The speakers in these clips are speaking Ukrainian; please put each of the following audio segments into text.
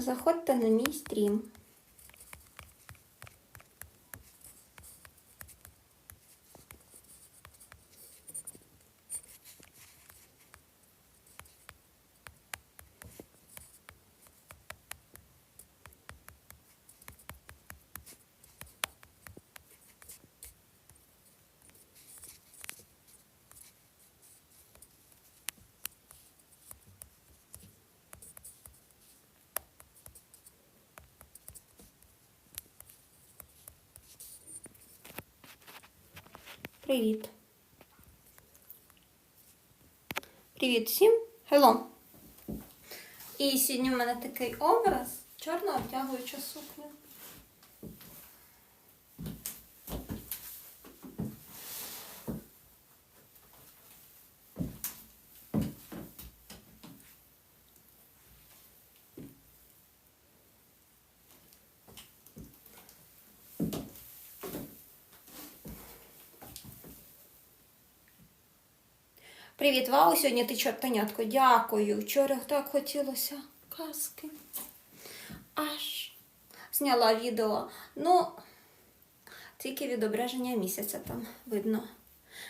Заходьте на мій стрім. Привіт. Привіт всім. Hello. І сьогодні в мене такий образ чорно обтягуюча сукня. Привіт, Вау, сьогодні ти чортанятко. Дякую. Вчора так хотілося казки. Аж зняла відео. Ну, тільки відображення місяця там видно.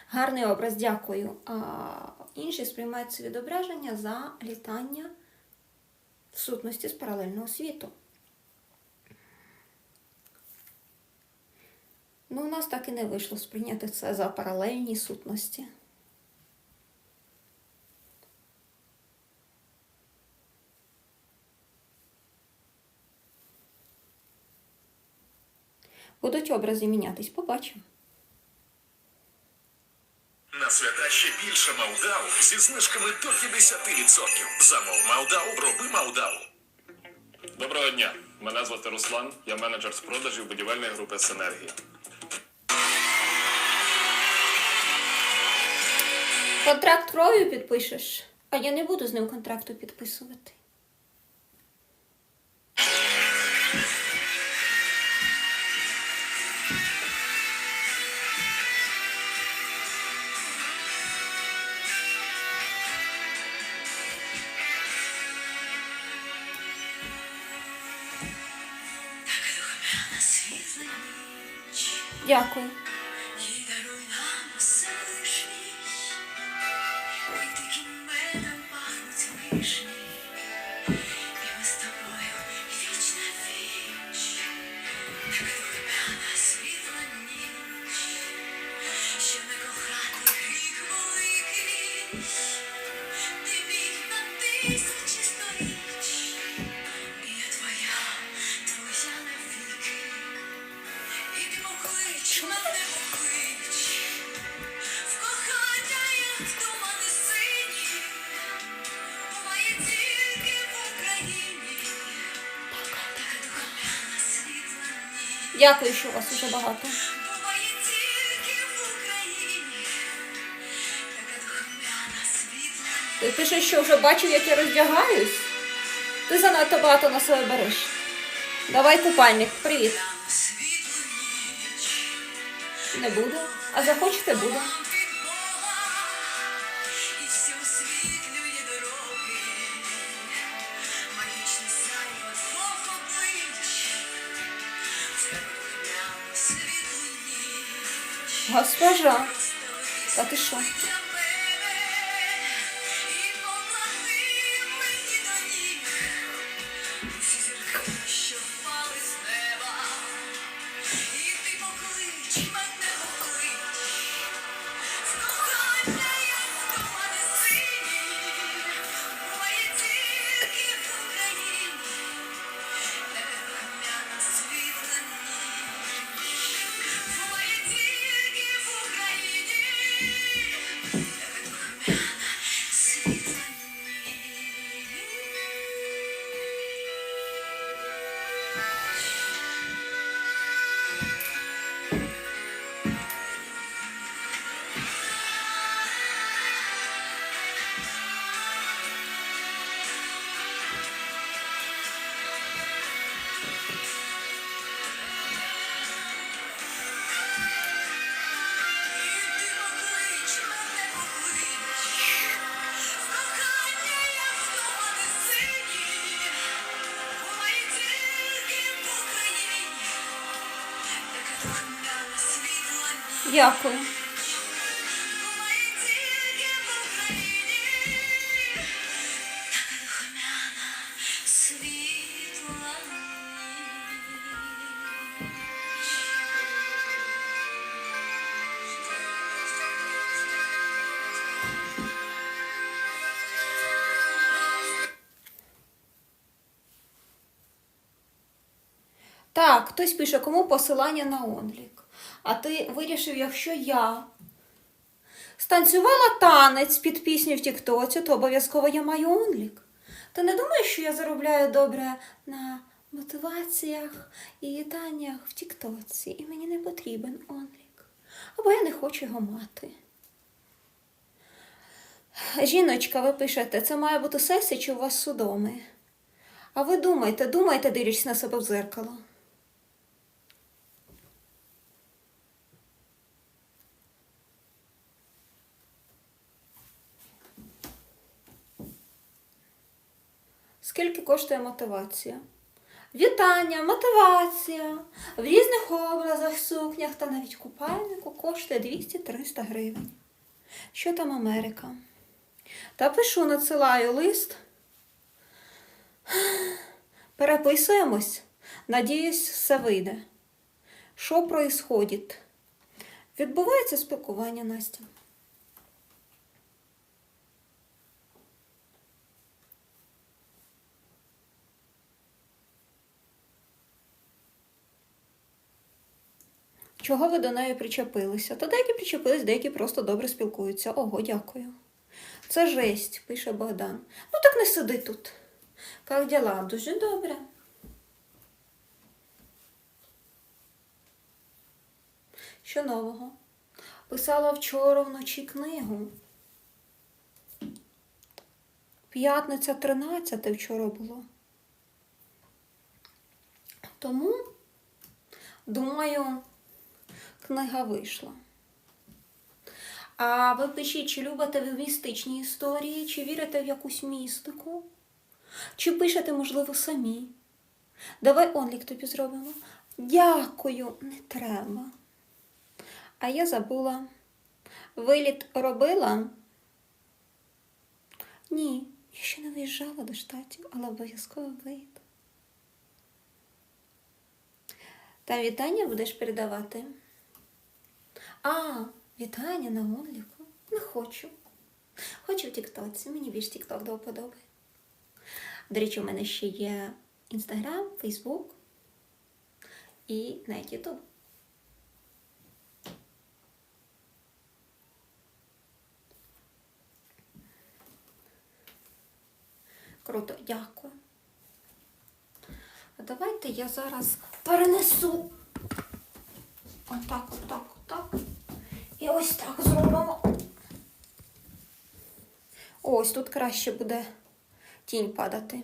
Гарний образ, дякую. А інші сприймають це відображення за літання в сутності з паралельного світу. Ну, у нас так і не вийшло сприйняти це за паралельні сутності. Будуть образи мінятись, побачимо. На свята ще більше Малдау зі знижками до 50%. Замов Малдау, роби Малдау. Доброго дня. Мене звати Руслан, я менеджер з продажів будівельної групи Синергія. Контракт кров'ю підпишеш, а я не буду з ним контракту підписувати. Дякую. Дякую, що вас уже багато. Ти пишеш, що вже бачив, як я роздягаюсь? Ти занадто багато на себе береш. Давай купальник, привіт. Не буду. А захочете буду. Госпожа, та ти що? Ніч. Так, хтось пише, кому посилання на онлік. А ти вирішив, якщо я станцювала танець під пісню в Тіктоці, то обов'язково я маю онлік. Ти не думаєш, що я заробляю добре на мотиваціях і вітаннях в Тіктоці, і мені не потрібен онлік. Або я не хочу його мати. Жіночка, ви пишете, це має бути сесія чи у вас судоми? А ви думайте, думайте, дивлячись на себе в зеркало. Скільки коштує мотивація? Вітання, мотивація в різних образах, сукнях та навіть купальнику коштує 200-300 гривень. Що там Америка? Та пишу, надсилаю лист. Переписуємось. Надіюсь, все вийде. Що происходить? Відбувається спілкування Настя. Чого ви до неї причепилися? Та деякі причепились, деякі просто добре спілкуються. Ого, дякую. Це жесть, пише Богдан. Ну так не сиди тут. Як діла? Дуже добре. Що нового? Писала вчора вночі книгу. П'ятниця 13 вчора було. Тому, думаю, книга вийшла. А ви пишіть, чи любите ви містичні історії, чи вірите в якусь містику? Чи пишете, можливо, самі? Давай онлік тобі зробимо. Дякую, не треба. А я забула. Виліт робила? Ні, я ще не виїжджала до штатів, але обов'язково вийду. Та вітання будеш передавати? А, вітання на онліку? Не хочу. Хочу в Тіктоці, мені більш Тікток до вподоби. До речі, у мене ще є Інстаграм, Фейсбук і навіть Ютуб. Круто, дякую. А давайте я зараз перенесу. Отак, отак, отак. І ось так зробимо. Ось тут краще буде тінь падати.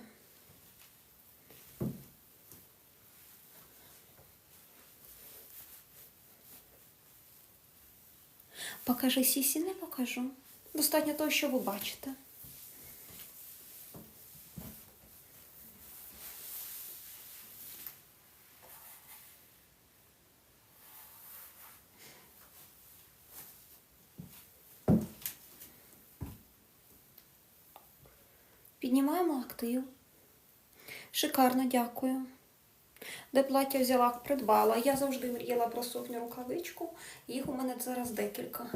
Покажи сісі, не покажу. Достатньо того, що ви бачите. Піднімаємо актив. Шикарно, дякую. Де плаття взяла, придбала. Я завжди мріяла про сукню рукавичку. Їх у мене зараз декілька.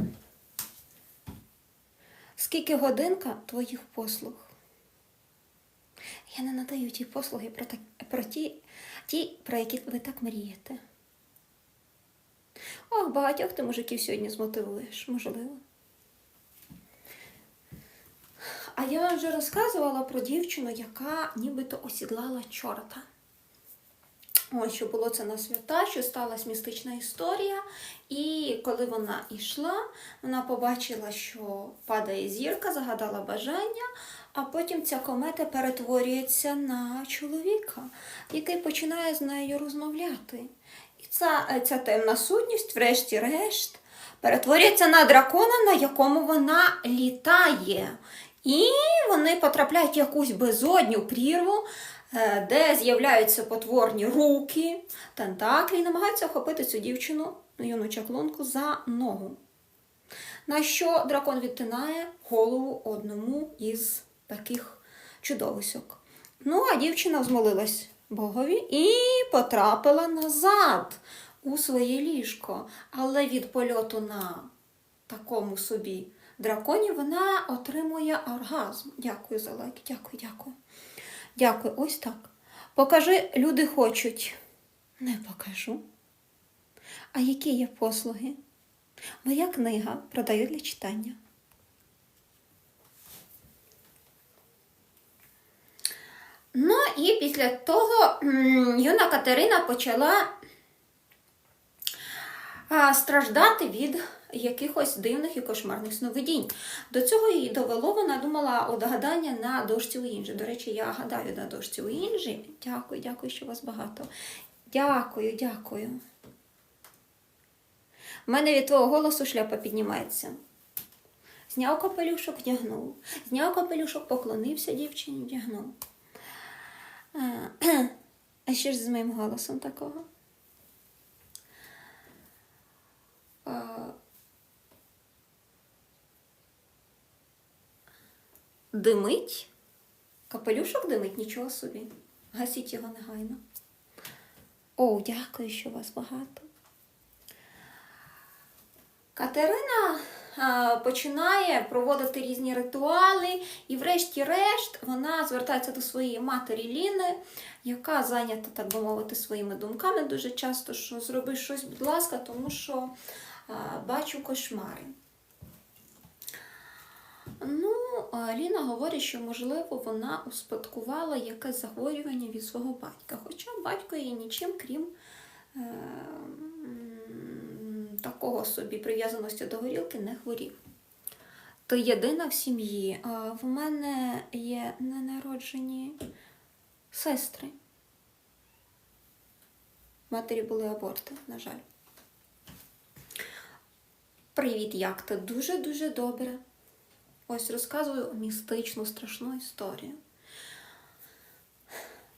Скільки годинка твоїх послуг? Я не надаю ті послуги про, так, про ті, ті, про які ви так мрієте. Ох, багатьох ти мужиків сьогодні змотивуєш, можливо. А я вам вже розказувала про дівчину, яка нібито осідлала чорта. Ось що було це на свята, що сталася містична історія. І коли вона йшла, вона побачила, що падає зірка, загадала бажання, а потім ця комета перетворюється на чоловіка, який починає з нею розмовляти. І ця, ця темна сутність, врешті-решт, перетворюється на дракона, на якому вона літає. І вони потрапляють в якусь безодню прірву, е, де з'являються потворні руки, тентаклі, і намагаються охопити цю дівчину, юну чаклунку, за ногу. На що дракон відтинає голову одному із таких чудовисок. Ну, а дівчина взмолилась Богові і потрапила назад у своє ліжко. Але від польоту на такому собі драконі вона отримує оргазм. Дякую за лайк. Дякую, дякую. Дякую. Ось так. Покажи, люди хочуть. Не покажу. А які є послуги? Моя книга продаю для читання. Ну і після того юна Катерина почала страждати від якихось дивних і кошмарних сновидінь. До цього її довело, вона думала о гадання на дошці у інжі. До речі, я гадаю на дошці у інжі. Дякую, дякую, що вас багато. Дякую, дякую. У мене від твого голосу шляпа піднімається. Зняв капелюшок, вдягнув. Зняв капелюшок, поклонився дівчині, вдягнув. А, а що ж з моїм голосом такого? А, Димить? Капелюшок димить, нічого собі. Гасіть його негайно. О, дякую, що вас багато. Катерина а, починає проводити різні ритуали, і, врешті-решт, вона звертається до своєї матері Ліни, яка зайнята, так би мовити, своїми думками дуже часто, що зроби щось, будь ласка, тому що бачу кошмари. Ну, Ліна говорить, що, можливо, вона успадкувала якесь захворювання від свого батька. Хоча батько її нічим, крім е, такого собі прив'язаності до горілки, не хворів. Ти єдина в сім'ї. В мене є ненароджені сестри. Матері були аборти, на жаль. Привіт, як ти? Дуже-дуже добре. Ось розказую містичну страшну історію.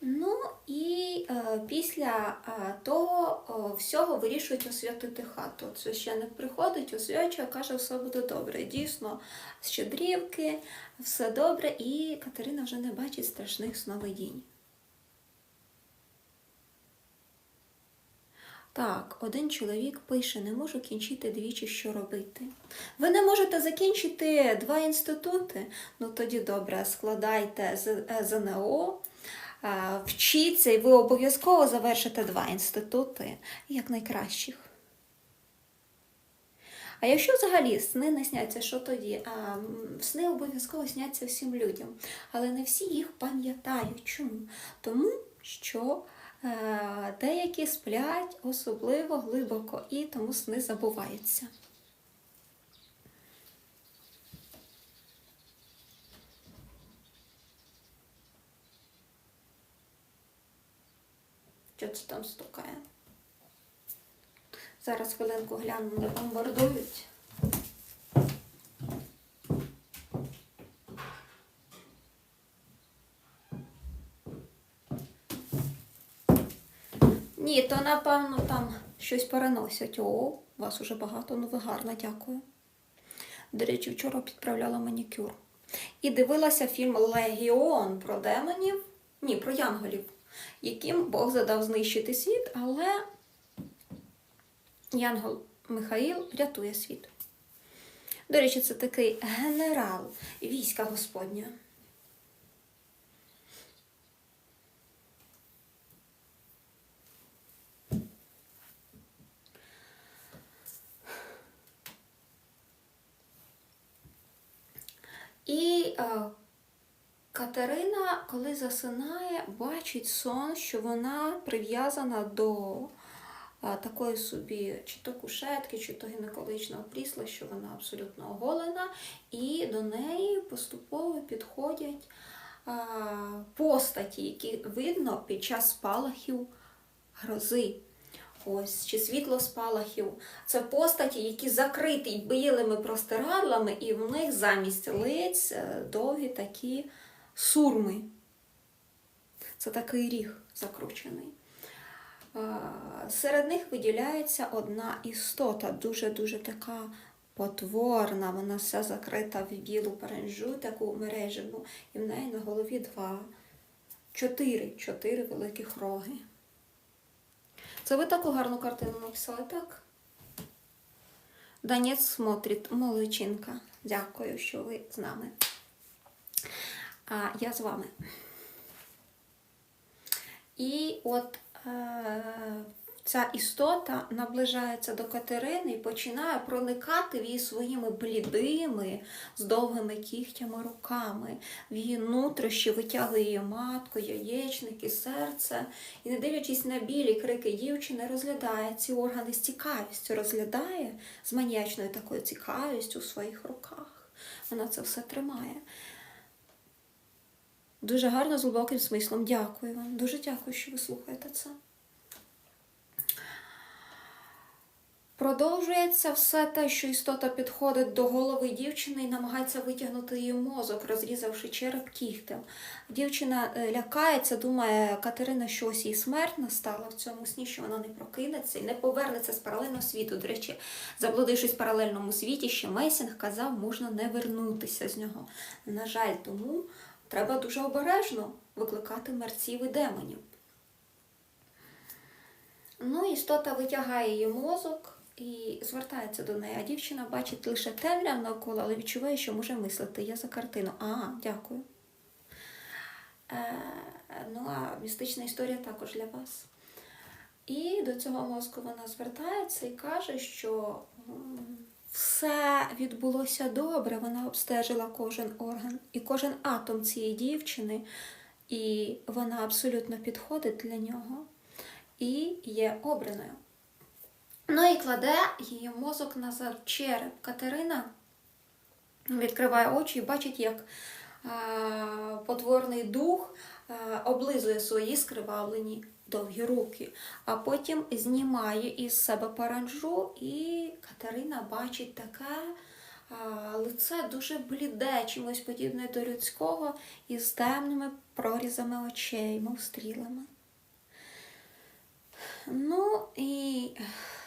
Ну і е, після е, того е, всього вирішують освятити хату. Священник приходить, освячує, каже, все буде добре. Дійсно, щедрівки, все добре, і Катерина вже не бачить страшних сновидінь. Так, один чоловік пише: не можу кінчити двічі, що робити. Ви не можете закінчити два інститути? Ну тоді добре, складайте е, ЗНО, е, вчіться, і ви обов'язково завершите два інститути як найкращих. А якщо взагалі сни не сняться, що тоді? А, сни обов'язково сняться всім людям, але не всі їх пам'ятають. Чому? Тому що деякі сплять особливо глибоко і тому сни забуваються. Що це там стукає? Зараз хвилинку гляну, не бомбардують. Ні, то напевно там щось переносять. О, вас уже багато, ну ви гарна, дякую. До речі, вчора підправляла манікюр. І дивилася фільм Легіон про демонів, ні, про янголів, яким Бог задав знищити світ, але Янгол Михаїл рятує світ. До речі, це такий генерал війська Господня. І е, Катерина, коли засинає, бачить сон, що вона прив'язана до е, такої собі, чи то кушетки, чи то гінекологічного крісла, що вона абсолютно оголена, і до неї поступово підходять е, постаті, які видно під час спалахів грози. Ось, чи світло спалахів. Це постаті, які закриті білими простирадлами, і в них замість лиць е, довгі такі сурми. Це такий ріг закручений. Е, Серед них виділяється одна істота, дуже-дуже така потворна. Вона вся закрита в білу паранжу, таку мережевну, і в неї на голові два, чотири, чотири великих роги. Це ви таку гарну картину написали, так? Донець смотрить, молодчинка. Дякую, що ви з нами. А я з вами. І от е, ця істота наближається до Катерини і починає проникати в її своїми блідими, з довгими кігтями руками. В її нутрощі витягує її матку, яєчники, серце. І не дивлячись на білі крики дівчини, розглядає ці органи з цікавістю, розглядає з маніячною такою цікавістю у своїх руках. Вона це все тримає. Дуже гарно, з глибоким смислом. Дякую вам. Дуже дякую, що ви слухаєте це. Продовжується все те, що істота підходить до голови дівчини і намагається витягнути її мозок, розрізавши череп кігтем. Дівчина е, лякається, думає, Катерина, що ось їй смерть настала в цьому сні, що вона не прокинеться і не повернеться з паралельного світу. До речі, заблудившись в паралельному світі, ще Месінг казав, можна не вернутися з нього. На жаль, тому треба дуже обережно викликати мерців і демонів. Ну, істота витягає її мозок і звертається до неї, а дівчина бачить лише темряв навколо, але відчуває, що може мислити. Я за картину. А, дякую. Е, ну, а містична історія також для вас. І до цього мозку вона звертається і каже, що все відбулося добре, вона обстежила кожен орган і кожен атом цієї дівчини, і вона абсолютно підходить для нього і є обраною. Ну і кладе її мозок назад череп. Катерина відкриває очі і бачить, як потворний дух облизує свої скривавлені довгі руки, а потім знімає із себе паранжу, і Катерина бачить таке лице дуже бліде, чимось подібне до людського, із темними прорізами очей, мов стрілами. Ну і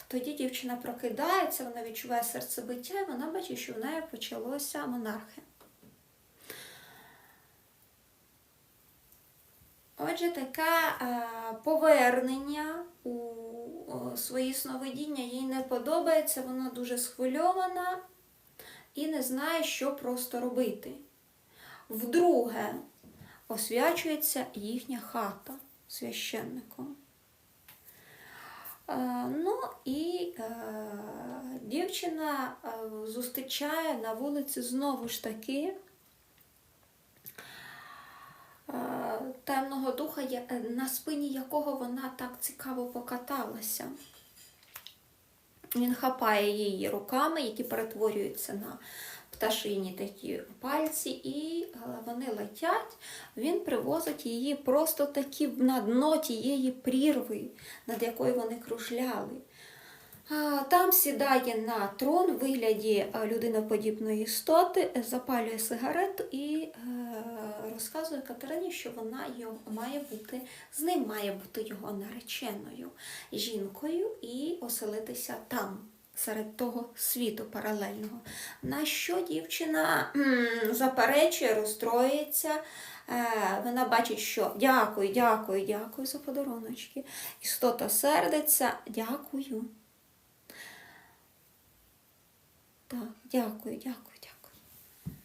тоді дівчина прокидається, вона відчуває серцебиття, і вона бачить, що в неї почалося монархи. Отже, таке е, повернення у свої сновидіння їй не подобається, вона дуже схвильована і не знає, що просто робити. Вдруге, освячується їхня хата священником. Е, Ну і е, дівчина е, зустрічає на вулиці знову ж таки темного духа, е, на спині якого вона так цікаво покаталася. Він хапає її руками, які перетворюються на пташині такі пальці, і е, вони летять. Він привозить її просто таки на дно тієї прірви, над якою вони кружляли. Там сідає на трон в вигляді е, людиноподібної істоти, запалює сигарету і е, розказує Катерині, що вона має бути з ним, має бути його нареченою жінкою і оселитися там. Серед того світу паралельного. На що дівчина заперечує, розстроїться. Е, вона бачить, що дякую, дякую, дякую за подаруночки. Істота сердиться, дякую. Так, дякую, дякую, дякую.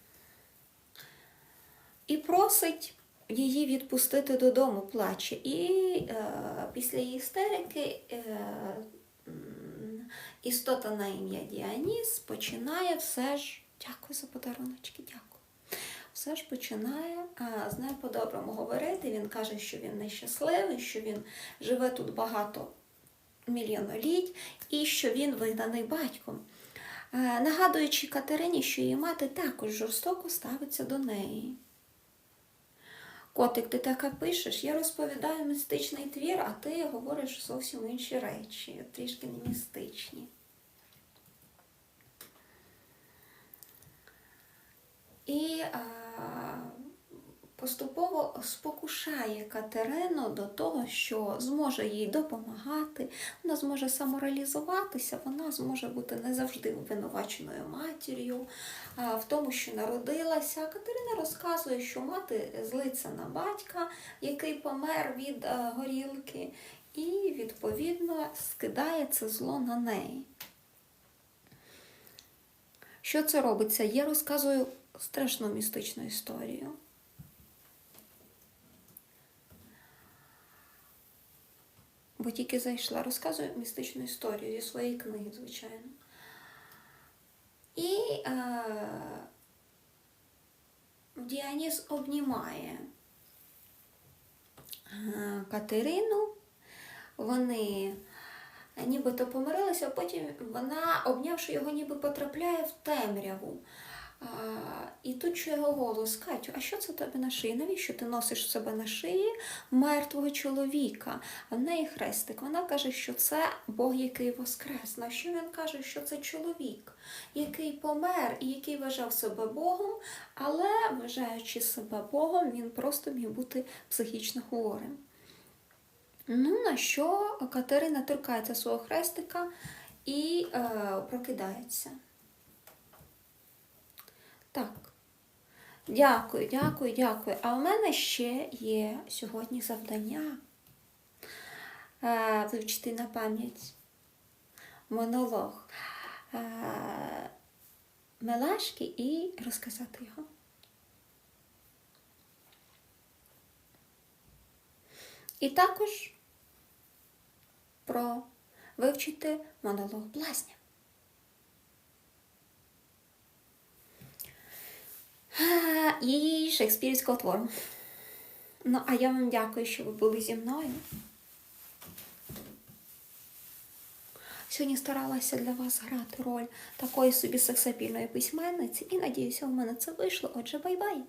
І просить її відпустити додому, плаче. І е, після її істерики е, істота на ім'я Діаніс починає все ж. Дякую за подаруночки, дякую. Все ж починає а, з нею по-доброму говорити. Він каже, що він нещасливий, що він живе тут багато мільйоноліть і що він вигнаний батьком. Е, нагадуючи Катерині, що її мати також жорстоко ставиться до неї. Котик, ти таке пишеш, я розповідаю містичний твір, а ти говориш зовсім інші речі, трішки не містичні. І а, поступово спокушає Катерину до того, що зможе їй допомагати, вона зможе самореалізуватися, вона зможе бути не завжди обвинуваченою матір'ю в тому, що народилася. Катерина розказує, що мати злиться на батька, який помер від е, горілки, і відповідно скидає це зло на неї. Що це робиться? Я розказую страшну містичну історію. Бо тільки зайшла, розказую містичну історію зі своєї книги, звичайно. І е, Діаніс обнімає е, Катерину. Вони нібито помирилися, а потім вона, обнявши його, ніби потрапляє в темряву. І тут чує голос, Катю, а що це у тебе на шиї? Навіщо ти носиш себе на шиї мертвого чоловіка? А в неї хрестик. Вона каже, що це Бог, який воскрес. На що він каже, що це чоловік, який помер і який вважав себе Богом, але, вважаючи себе Богом, він просто міг бути психічно хворим. Ну, на що Катерина торкається свого хрестика і е, прокидається. Так. Дякую, дякую, дякую. А у мене ще є сьогодні завдання е, вивчити на пам'ять монолог е, Мелашки і розказати його. І також про вивчити монолог блазня. І шекспірського твору. Ну, а я вам дякую, що ви були зі мною. Сьогодні старалася для вас грати роль такої собі сексапільної письменниці і надіюся, у мене це вийшло. Отже, бай-бай!